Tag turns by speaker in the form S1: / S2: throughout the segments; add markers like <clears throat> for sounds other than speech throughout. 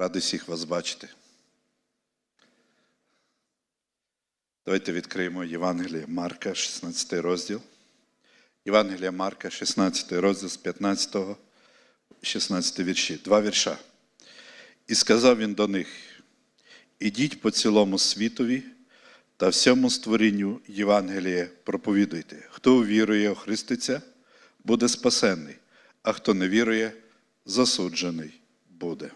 S1: Радий всіх вас бачити. Давайте відкриємо Євангеліє Марка, 16 розділ. Євангелія Марка, 16 розділ з 15, 16 вірші. Два вірша. І сказав він до них: Ідіть по цілому світові та всьому створінню Євангеліє проповідуйте. Хто вірує, охриститься, буде спасенний, а хто не вірує, засуджений буде.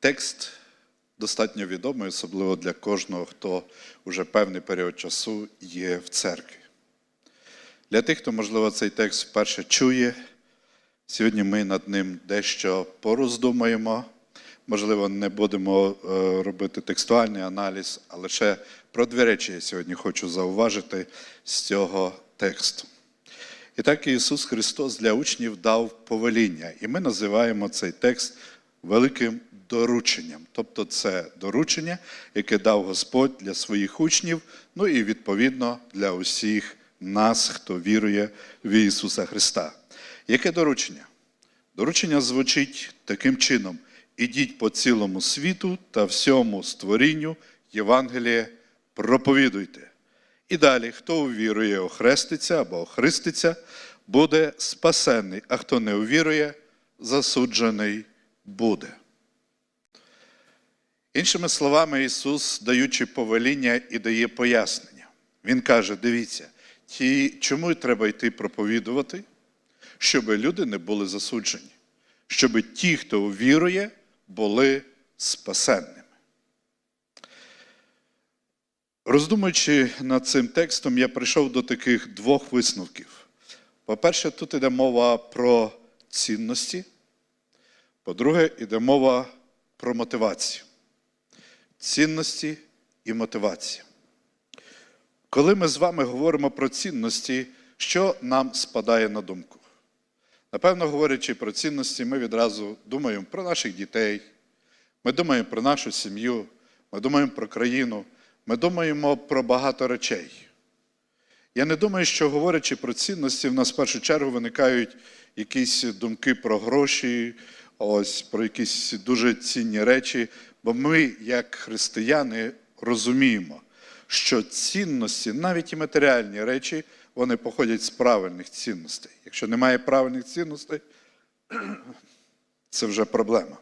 S1: Текст достатньо відомий, особливо для кожного, хто вже певний період часу є в церкві. Для тих, хто, можливо, цей текст вперше чує, сьогодні ми над ним дещо пороздумаємо. Можливо, не будемо е, робити текстуальний аналіз, а лише про дві речі я сьогодні хочу зауважити з цього тексту. І так Ісус Христос для учнів дав повеління, і ми називаємо цей текст великим дорученням. Тобто це доручення, яке дав Господь для своїх учнів, ну і відповідно для усіх нас, хто вірує в Ісуса Христа. Яке доручення? Доручення звучить таким чином: ідіть по цілому світу та всьому створінню Євангеліє проповідуйте. І далі, хто увірує, охреститься або охриститься, буде спасенний, а хто не увірує, засуджений буде. Іншими словами, Ісус, даючи повеління і дає пояснення. Він каже: дивіться, ті, чому треба йти проповідувати, щоб люди не були засуджені, щоб ті, хто увірує, були спасенними. Роздумуючи над цим текстом, я прийшов до таких двох висновків. По-перше, тут йде мова про цінності. По-друге, йде мова про мотивацію. Цінності і мотивація. Коли ми з вами говоримо про цінності, що нам спадає на думку? Напевно, говорячи про цінності, ми відразу думаємо про наших дітей, ми думаємо про нашу сім'ю, ми думаємо про країну, ми думаємо про багато речей. Я не думаю, що говорячи про цінності, в нас в першу чергу виникають якісь думки про гроші, ось про якісь дуже цінні речі. Бо ми, як християни, розуміємо, що цінності, навіть і матеріальні речі, вони походять з правильних цінностей. Якщо немає правильних цінностей, <clears throat> це вже проблема.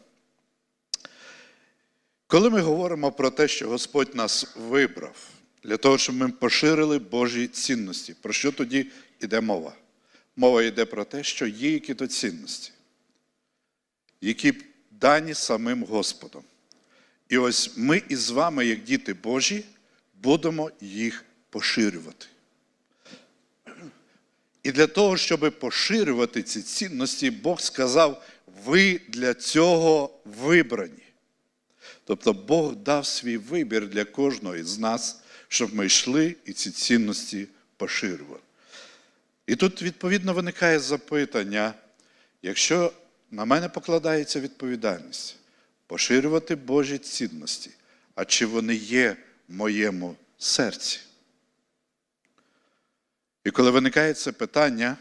S1: Коли ми говоримо про те, що Господь нас вибрав для того, щоб ми поширили Божі цінності, про що тоді йде мова? Мова йде про те, що є які-то цінності, які дані самим Господом. І ось ми із вами, як діти Божі, будемо їх поширювати. І для того, щоб поширювати ці цінності, Бог сказав: ви для цього вибрані. Тобто Бог дав свій вибір для кожного із нас, щоб ми йшли і ці цінності поширювали. І тут, відповідно, виникає запитання, якщо на мене покладається відповідальність поширювати Божі цінності, а чи вони є в моєму серці? І коли виникає це питання,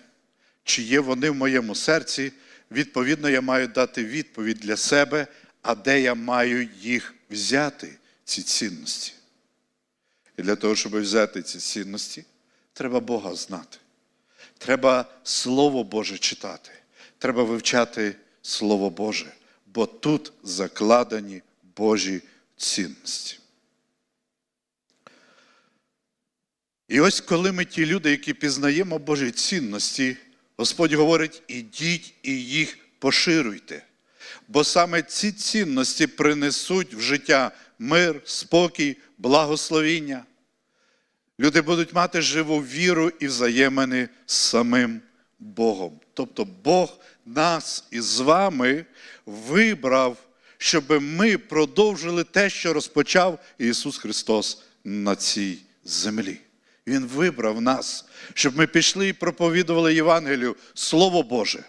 S1: чи є вони в моєму серці, відповідно, я маю дати відповідь для себе, а де я маю їх взяти, ці цінності. І для того, щоб взяти ці цінності, треба Бога знати. Треба Слово Боже читати. Треба вивчати Слово Боже, бо тут закладені Божі цінності. І ось коли ми ті люди, які пізнаємо Божі цінності, Господь говорить: ідіть і їх поширюйте. Бо саме ці цінності принесуть в життя мир, спокій, благословіння. Люди будуть мати живу віру і взаємини з самим Богом. Тобто Бог нас із вами вибрав, щоб ми продовжили те, що розпочав Ісус Христос на цій землі. Він вибрав нас, щоб ми пішли і проповідували Євангелію, Слово Боже,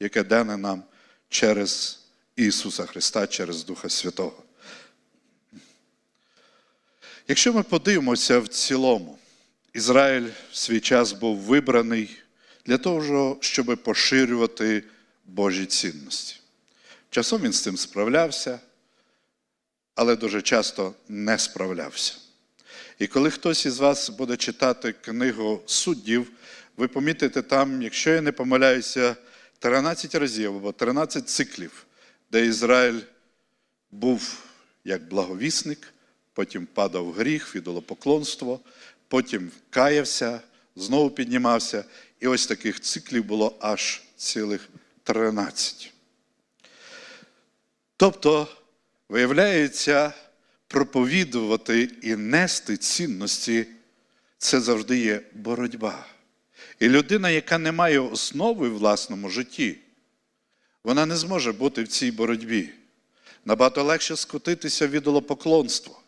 S1: яке дане нам через Ісуса Христа, через Духа Святого. Якщо ми подивимося в цілому, Ізраїль в свій час був вибраний для того, щоб поширювати Божі цінності. Часом він з цим справлявся, але дуже часто не справлявся. І коли хтось із вас буде читати книгу суддів, ви помітите там, якщо я не помиляюся, 13 разів або 13 циклів, де Ізраїль був як благовісник, потім падав в гріх, в ідолопоклонство, потім каявся, знову піднімався. І ось таких циклів було аж цілих 13. Тобто, виявляється, проповідувати і нести цінності це завжди є боротьба. І людина, яка не має основи в власному житті, вона не зможе бути в цій боротьбі. Набагато легше скотитися в ідолопоклонство.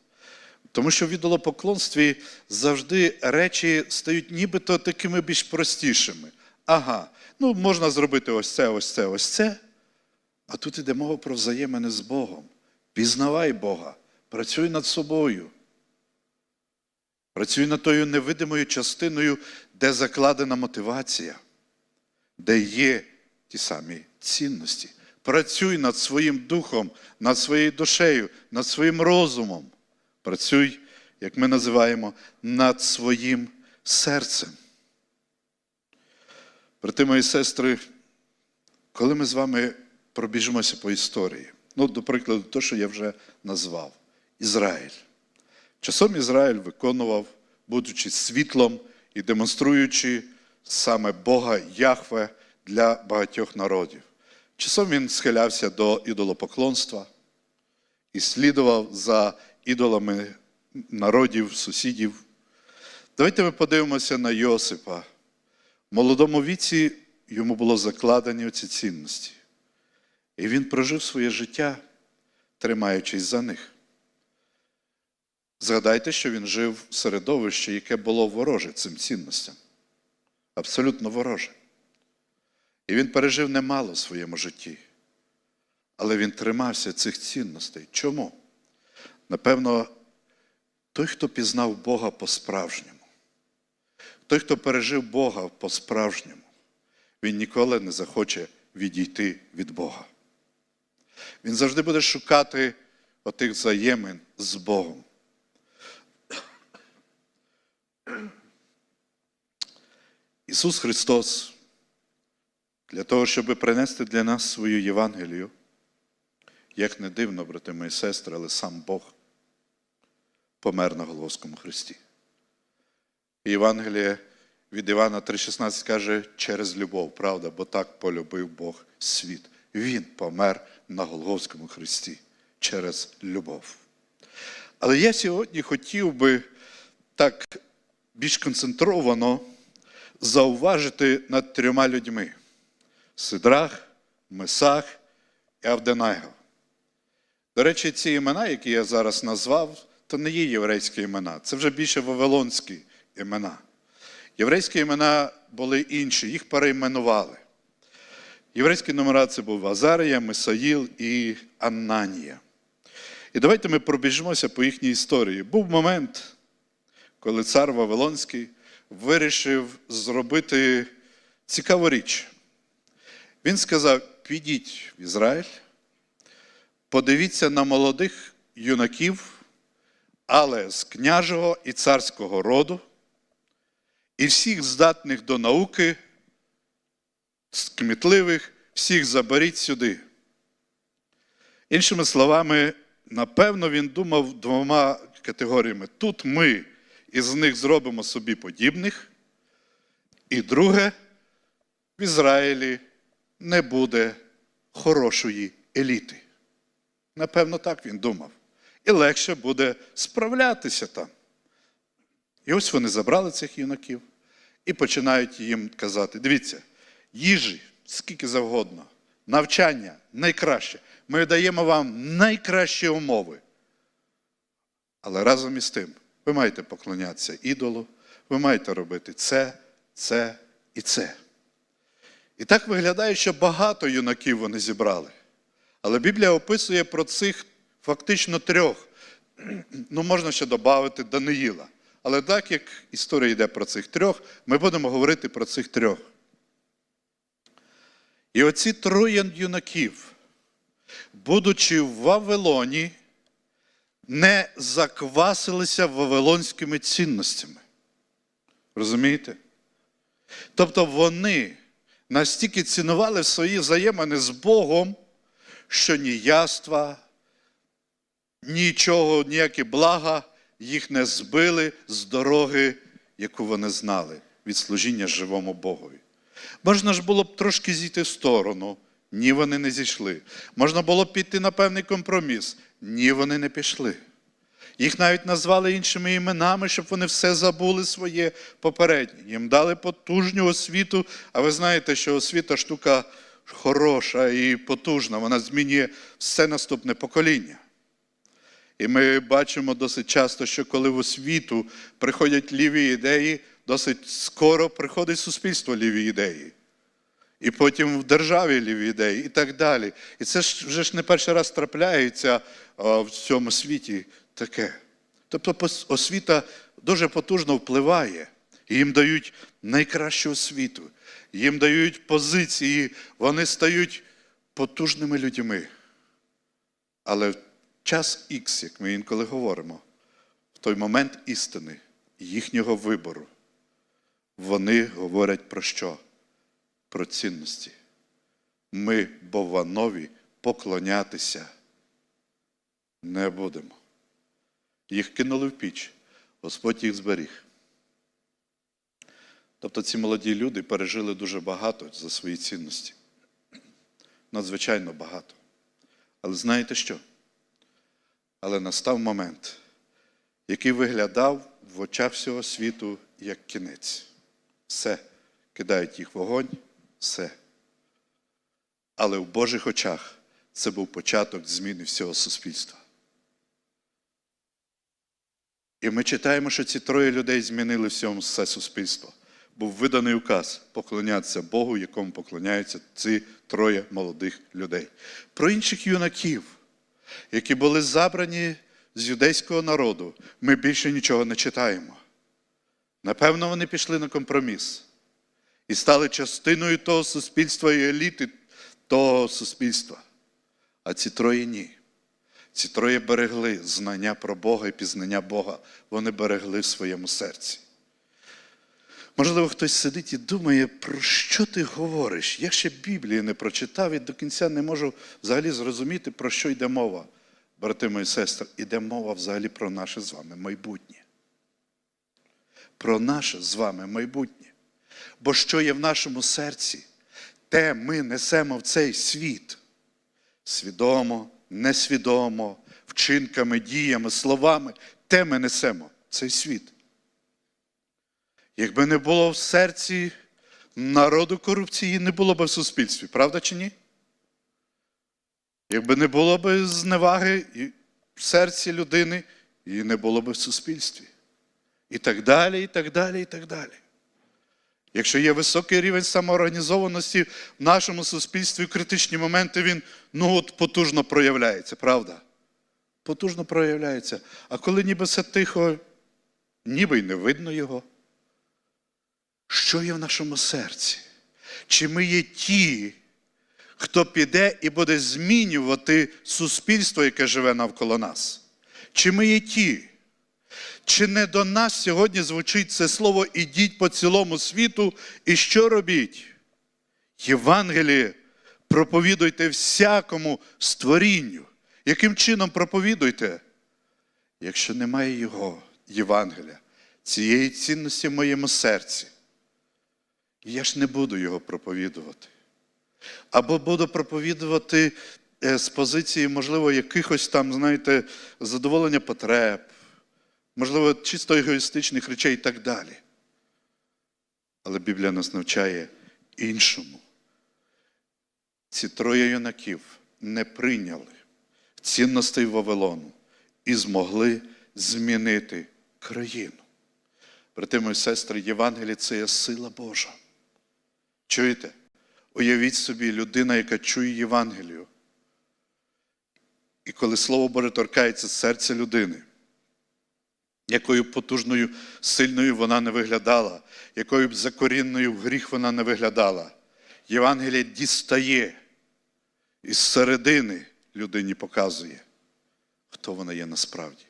S1: Тому що в ідолопоклонстві завжди речі стають нібито такими більш простішими. Ага, ну можна зробити ось це, ось це, ось це. А тут іде мова про взаємини з Богом. Пізнавай Бога, працюй над собою. Працюй над тою невидимою частиною, де закладена мотивація, де є ті самі цінності. Працюй над своїм духом, над своєю душею, над своїм розумом. Працюй, як ми називаємо, над своїм серцем. Брати мої сестри, коли ми з вами пробіжимося по історії, ну, до прикладу, те, що я вже назвав Ізраїль. Часом Ізраїль виконував, будучи світлом і демонструючи саме Бога Яхве для багатьох народів. Часом він схилявся до ідолопоклонства і слідував за ідолами народів, сусідів. Давайте ми подивимося на Йосипа. В молодому віці йому було закладені оці цінності. І він прожив своє життя, тримаючись за них. Згадайте, що він жив в середовищі, яке було вороже цим цінностям. Абсолютно вороже. І він пережив немало в своєму житті. Але він тримався цих цінностей. Чому? Напевно, той, хто пізнав Бога по-справжньому, той, хто пережив Бога по-справжньому, він ніколи не захоче відійти від Бога. Він завжди буде шукати отих взаємин з Богом. Ісус Христос для того, щоб принести для нас свою Євангелію, як не дивно, брати мої сестри, але сам Бог помер на Головському Христі. І Євангеліє від Івана 3,16 каже через любов, правда, бо так полюбив Бог світ. Він помер на Голговському Христі через любов. Але я сьогодні хотів би так більш концентровано зауважити над трьома людьми: Сидрах, Месах і Авденайго. До речі, ці імена, які я зараз назвав, то не є єврейські імена, це вже більше вавилонські імена. Єврейські імена були інші, їх перейменували. Єврейські номера це був Азарія, Месаїл і Аннанія. І давайте ми пробіжимося по їхній історії. Був момент, коли цар Вавилонський вирішив зробити цікаву річ. Він сказав: підіть в Ізраїль, подивіться на молодих юнаків, але з княжого і царського роду, і всіх здатних до науки, скмітливих, всіх заберіть сюди. Іншими словами, напевно, він думав двома категоріями. Тут ми із них зробимо собі подібних, і друге, в Ізраїлі не буде хорошої еліти. Напевно, так він думав. І легше буде справлятися там. І ось вони забрали цих юнаків і починають їм казати: дивіться, їжі скільки завгодно, навчання найкраще. Ми даємо вам найкращі умови. Але разом із тим, ви маєте поклонятися ідолу, ви маєте робити це, це і це. І так виглядає, що багато юнаків вони зібрали. Але Біблія описує про цих фактично трьох. Ну, можна ще додати Даниїла. Але так як історія йде про цих трьох, ми будемо говорити про цих трьох. І оці троє юнаків, будучи в Вавилоні, не заквасилися вавилонськими цінностями. Розумієте? Тобто вони настільки цінували свої взаємини з Богом, що ні яства, нічого, ніякі блага їх не збили з дороги, яку вони знали від служіння живому Богові. Можна ж було б трошки зійти в сторону, ні, вони не зійшли. Можна було б піти на певний компроміс, ні, вони не пішли. Їх навіть назвали іншими іменами, щоб вони все забули своє попереднє. Їм дали потужню освіту, а ви знаєте, що освіта штука хороша і потужна, вона змінює все наступне покоління. І ми бачимо досить часто, що коли в освіту приходять ліві ідеї, досить скоро приходить суспільство ліві ідеї. І потім в державі ліві ідеї, і так далі. І це ж вже ж не перший раз трапляється в цьому світі таке. Тобто освіта дуже потужно впливає. Їм дають найкращу освіту, їм дають позиції, вони стають потужними людьми. Але час Х, як ми інколи говоримо, в той момент істини, їхнього вибору, вони говорять про що? Про цінності. Ми Бованові поклонятися не будемо. Їх кинули в піч, Господь їх зберіг. Тобто ці молоді люди пережили дуже багато за свої цінності. Надзвичайно багато. Але знаєте що? Але настав момент, який виглядав в очах всього світу як кінець. Все. Кидають їх вогонь, все. Але в Божих очах це був початок зміни всього суспільства. І ми читаємо, що ці троє людей змінили всьому все суспільство. Був виданий указ поклонятися Богу, якому поклоняються ці троє молодих людей. Про інших юнаків, які були забрані з юдейського народу, ми більше нічого не читаємо. Напевно, вони пішли на компроміс і стали частиною того суспільства і еліти того суспільства. А ці троє ні. Ці троє берегли знання про Бога і пізнання Бога. Вони берегли в своєму серці. Можливо, хтось сидить і думає, про що ти говориш? Я ще Біблії не прочитав і до кінця не можу взагалі зрозуміти, про що йде мова. Брати мої сестри, іде мова взагалі про наше з вами майбутнє. Про наше з вами майбутнє. Бо що є в нашому серці, те ми несемо в цей світ. Свідомо, несвідомо, вчинками, діями, словами, те ми несемо в цей світ. Якби не було в серці народу корупції, не було б в суспільстві, правда чи ні? Якби не було б зневаги в серці людини, її не було б в суспільстві. І так далі, і так далі, і так далі. Якщо є високий рівень самоорганізованості в нашому суспільстві, в критичні моменти він ну от потужно проявляється, правда? Потужно проявляється. А коли ніби все тихо, ніби й не видно його. Що є в нашому серці? Чи ми є ті, хто піде і буде змінювати суспільство, яке живе навколо нас? Чи ми є ті? Чи не до нас сьогодні звучить це слово ідіть по цілому світу і що робіть? Євангеліє проповідуйте всякому створінню. Яким чином проповідуйте? Якщо немає його, Євангелія, цієї цінності в моєму серці, я ж не буду його проповідувати. Або буду проповідувати е, з позиції, можливо, якихось там, знаєте, задоволення потреб, можливо, чисто егоїстичних речей і так далі. Але Біблія нас навчає іншому. Ці троє юнаків не прийняли цінностей Вавилону і змогли змінити країну. Брати мої сестри, Євангеліє це є сила Божа. Чуєте? Уявіть собі, людина, яка чує Євангелію. І коли Слово Боже торкається серця людини, якою потужною, сильною вона не виглядала, якою б закорінною в гріх вона не виглядала, Євангеліє дістає із середини людині показує, хто вона є насправді.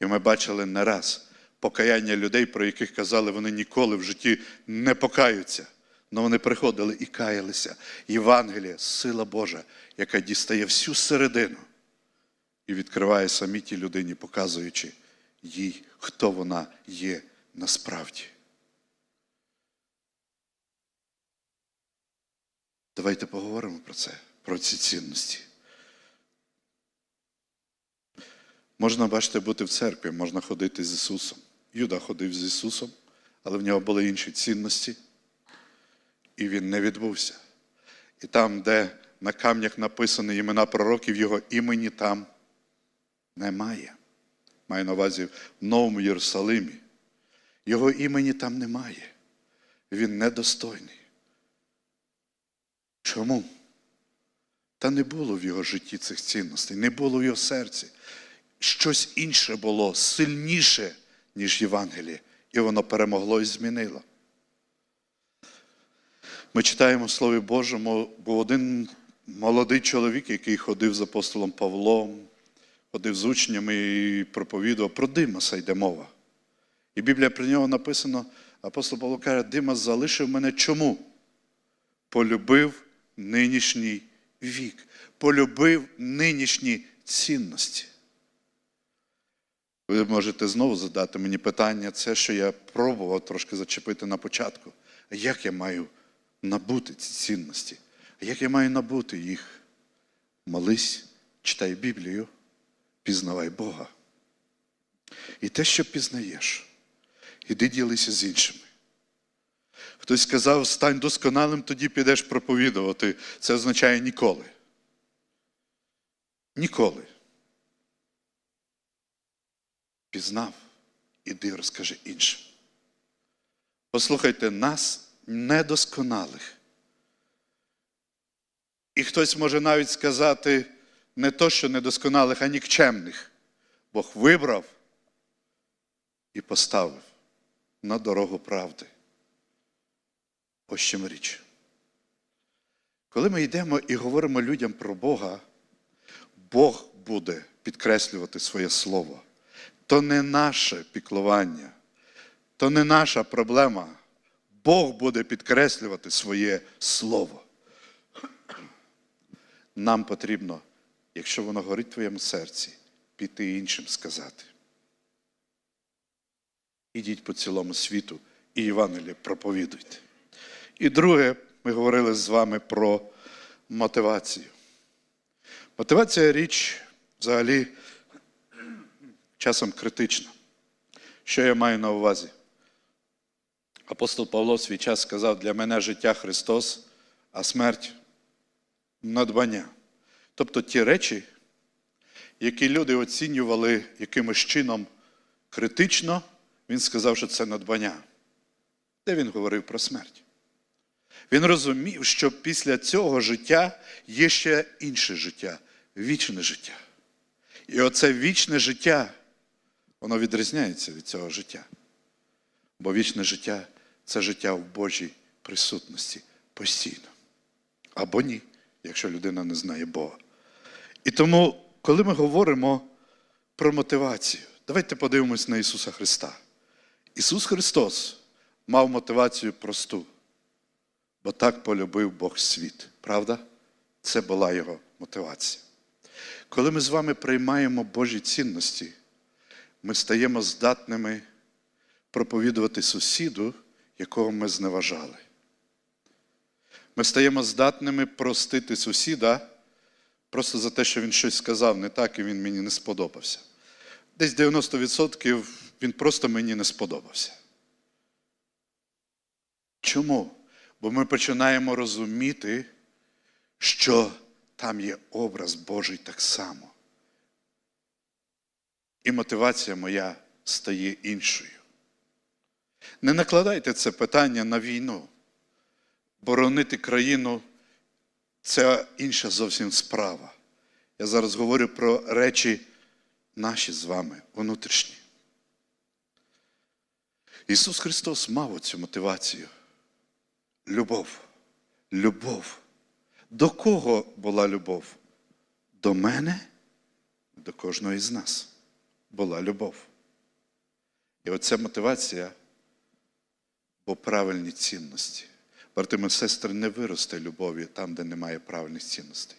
S1: І ми бачили не раз покаяння людей, про яких казали, вони ніколи в житті не покаються. Але вони приходили і каялися. Євангелія, сила Божа, яка дістає всю середину і відкриває самі тій людині, показуючи їй, хто вона є насправді. Давайте поговоримо про це, про ці цінності. Можна, бачите, бути в церкві, можна ходити з Ісусом. Юда ходив з Ісусом, але в нього були інші цінності, і він не відбувся. І там, де на камнях написані імена пророків, його імені там немає. Маю на увазі в Новому Єрусалимі. Його імені там немає. Він недостойний. Чому? Та не було в його житті цих цінностей, не було в його серці. Щось інше було сильніше, ніж Євангеліє, і воно перемогло і змінило. Ми читаємо в Слові Божому, був один молодий чоловік, який ходив з апостолом Павлом, ходив з учнями і проповідував про Димаса йде мова. І Біблія про нього написано, апостол Павло каже, Димас залишив мене чому? Полюбив нинішній вік, полюбив нинішні цінності. Ви можете знову задати мені питання, це, що я пробував трошки зачепити на початку. Як я маю набути ці цінності? А як я маю набути їх? Молись, читай Біблію, пізнавай Бога. І те, що пізнаєш, іди ділися з іншими. Хтось сказав, стань досконалим, тоді підеш проповідувати. Це означає ніколи. Ніколи. Пізнав, іди розкажи іншим. Послухайте, нас недосконалих. І хтось може навіть сказати не то, що недосконалих, а нікчемних. Бог вибрав і поставив на дорогу правди. Ось чим річ. Коли ми йдемо і говоримо людям про Бога, Бог буде підкреслювати своє слово. То не наше піклування, то не наша проблема. Бог буде підкреслювати своє слово. Нам потрібно, якщо воно горить в твоєму серці, піти іншим сказати. Ідіть по цілому світу і Євангеліє проповідуйте. І друге, ми говорили з вами про мотивацію. Мотивація річ взагалі часом критична. Що я маю на увазі? Апостол Павло в свій час сказав, для мене життя Христос, а смерть надбання. Тобто ті речі, які люди оцінювали якимось чином критично, він сказав, що це надбання. Де він говорив про смерть? Він розумів, що після цього життя є ще інше життя, вічне життя. І оце вічне життя, воно відрізняється від цього життя. Бо вічне життя це життя в Божій присутності постійно. Або ні, якщо людина не знає Бога. І тому, коли ми говоримо про мотивацію, давайте подивимось на Ісуса Христа. Ісус Христос мав мотивацію просту, бо так полюбив Бог світ. Правда? Це була Його мотивація. Коли ми з вами приймаємо Божі цінності, ми стаємо здатними проповідувати сусіду, якого ми зневажали. Ми стаємо здатними простити сусіда просто за те, що він щось сказав не так, і він мені не сподобався. Десь 90% він просто мені не сподобався. Чому? Бо ми починаємо розуміти, що там є образ Божий так само. І мотивація моя стає іншою. Не накладайте це питання на війну. Боронити країну це інша зовсім справа. Я зараз говорю про речі наші з вами, внутрішні. Ісус Христос мав оцю мотивацію. Любов. Любов. До кого була любов? до мене, до кожного із нас була любов. І оця мотивація, бо правильні цінності. Брати і сестри, не виросте любові там, де немає правильних цінностей.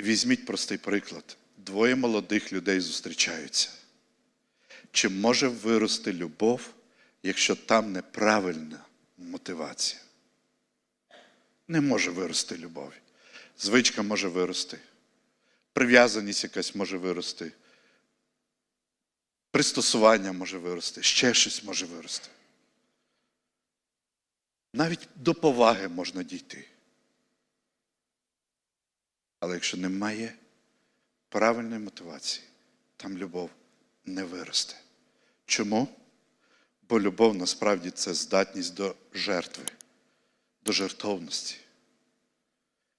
S1: Візьміть простий приклад. Двоє молодих людей зустрічаються. Чи може вирости любов, якщо там неправильна мотивація? Не може вирости любов. Звичка може вирости, прив'язаність якась може вирости, пристосування може вирости, ще щось може вирости. Навіть до поваги можна дійти. Але якщо немає правильної мотивації, там любов не виросте. Чому? Бо любов насправді це здатність до жертви, до жертовності.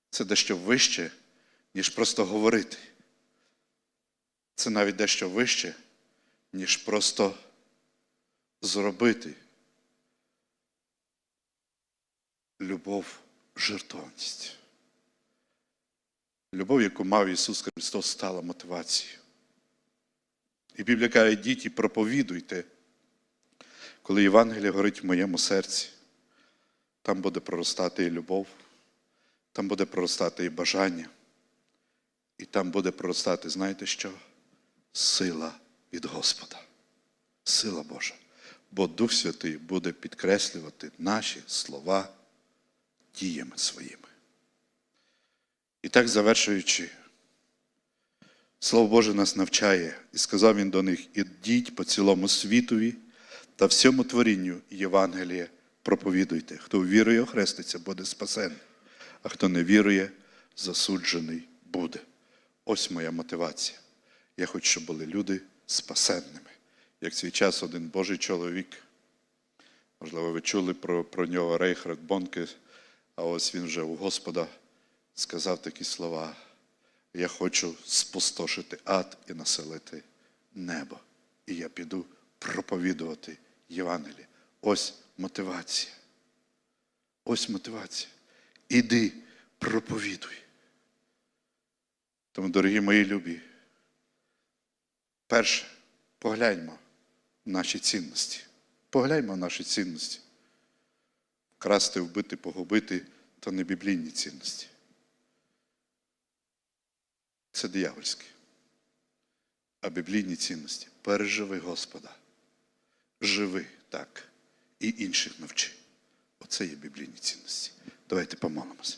S1: Це дещо вище, ніж просто говорити. Це навіть дещо вище, ніж просто зробити. Любов, жертовність. Любов, яку мав Ісус Христос, стала мотивацією. І Біблія каже, йдіть і проповідуйте, коли Євангеліє горить в моєму серці, там буде проростати і любов, там буде проростати і бажання, і там буде проростати, знаєте що? Сила від Господа, сила Божа. Бо Дух Святий буде підкреслювати наші слова діями своїми. І так завершуючи, Слово Боже нас навчає, і сказав він до них: ідіть по цілому світові та всьому творінню Євангеліє проповідуйте. Хто вірує, охреститься, буде спасений, а хто не вірує, засуджений буде. Ось моя мотивація. Я хочу, щоб були люди спасенними. Як свій час один Божий чоловік, можливо, ви чули про, про нього Рейхард Бонке, а ось він вже у Господа сказав такі слова. Я хочу спустошити ад і населити небо. І я піду проповідувати Євангеліє. Ось мотивація. Ось мотивація. Іди, проповідуй. Тому, дорогі мої любі, перше, погляньмо в наші цінності. Погляньмо в наші цінності. Красти, вбити, погубити то не біблійні цінності. Це диявольське. А біблійні цінності переживи Господа. Живи так і інших навчи. Оце є біблійні цінності. Давайте помолимося.